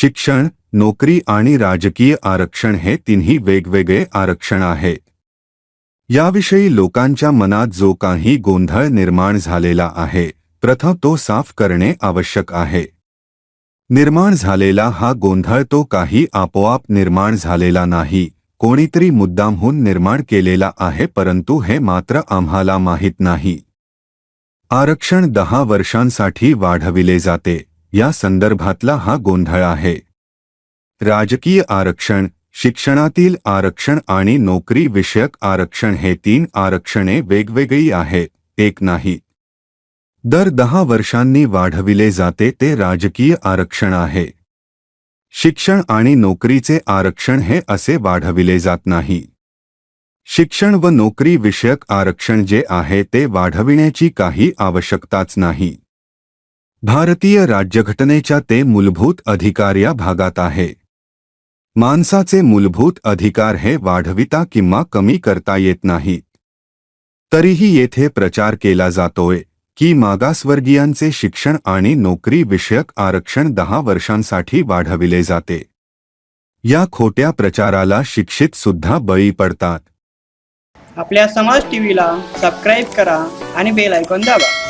शिक्षण नोकरी आणि राजकीय आरक्षण हे तिन्ही वेगवेगळे आरक्षण आहे. याविषयी लोकांच्या मनात जो काही गोंधळ निर्माण झालेला आहे प्रथम तो साफ करणे आवश्यक आहे. निर्माण झालेला हा गोंधळ तो काही आपोआप निर्माण झालेला नाही कोणीतरी मुद्दामहून निर्माण केलेला आहे परंतु हे मात्र आम्हाला माहीत नाही. आरक्षण दहा वर्षांसाठी वाढविले जाते. या संदर्भातला हा गोंधळ आहे. राजकीय आरक्षण शिक्षणातील आरक्षण आणि नोकरी विषयक आरक्षण हे तीन आरक्षणे वेगवेगळी आहेत एक नाही. दर दहा वर्षांनी वाढविले जाते ते राजकीय आरक्षण आहे. शिक्षण आणि नोकरीचे आरक्षण हे असे वाढविले जात नाही. शिक्षण व नोकरी विषयक आरक्षण जे आहे ते वाढविण्याची काही आवश्यकताच नाही. भारतीय राज्यघटनेच्या ते मूलभूत अधिकार या भागात आहे. माणसाचे मूलभूत अधिकार हे वाढविता किंवा कमी करता येत नाहीत. तरीही येथे प्रचार केला जातोय की मागासवर्गीयांचे शिक्षण आणि नोकरी विषयक आरक्षण दहा वर्षांसाठी वाढविले जाते. या खोट्या प्रचाराला शिक्षित सुद्धा बळी पडतात. आपल्या समाज टीव्हीला सबस्क्राईब करा आणि बेल ऐकून दाबा.